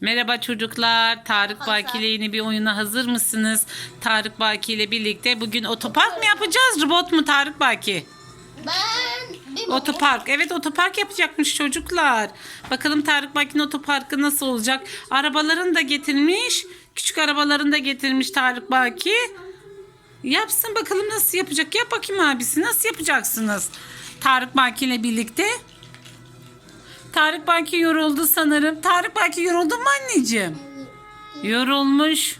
Merhaba çocuklar. Tarık. Baki ile yeni bir oyuna hazır mısınız? Tarık Baki ile birlikte bugün otopark mı yapacağız? Robot mu Tarık Baki? Ben Otopark. Evet otopark yapacakmış çocuklar. Bakalım Tarık Baki'nin otoparkı nasıl olacak? Arabalarını da getirmiş. Küçük arabalarını da getirmiş Tarık Baki. Yapsın bakalım nasıl yapacak. Yap bakayım abisi. Nasıl yapacaksınız? Tarık Baki ile birlikte. Tarık Baki yoruldu sanırım. Tarık Baki yoruldu mu anneciğim? Yorulmuş.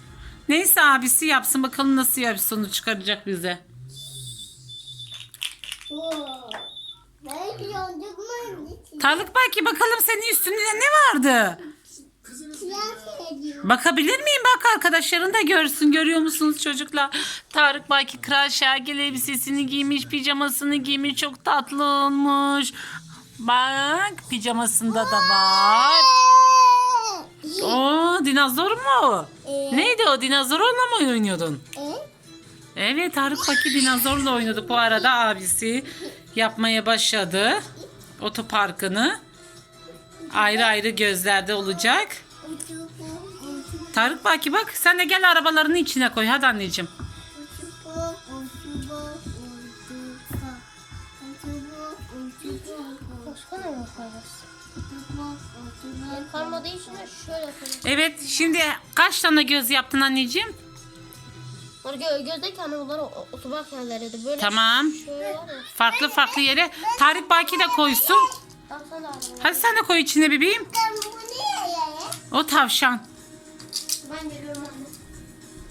Neyse abisi yapsın bakalım nasıl yap sonuç çıkaracak bize. Tarık Baki bakalım senin üstünde ne vardı? Bakabilir miyim? Bak arkadaşların da görsün. Görüyor musunuz çocuklar? Tarık Baki kral şargel elbisesini giymiş. Pijamasını giymiş. Çok tatlı olmuş. Bak pijamasında da var. Oo dinozor mu? Evet. Neydi o? Dinozorla mı oynuyordun? E? Evet Tarık Baki dinozorla oynadı. Bu arada abisi yapmaya başladı. Otoparkını. Ayrı ayrı gözlerde olacak. Tarık Baki bak sen de gel arabalarını içine koy. Hadi anneciğim. Başka ne yaparız? Kalmadığı için de şöyle yapalım. Evet şimdi kaç tane göz yaptın anneciğim? Onlar gö gözdeki hani bunlar o- otoban kenarlarıydı. Böyle Tamam. şöyle var ya. Farklı farklı yere. Tarık Baki de koysun. Al sen de al. Hadi sen de koy içine bebeğim. O tavşan. Ben geliyorum anne.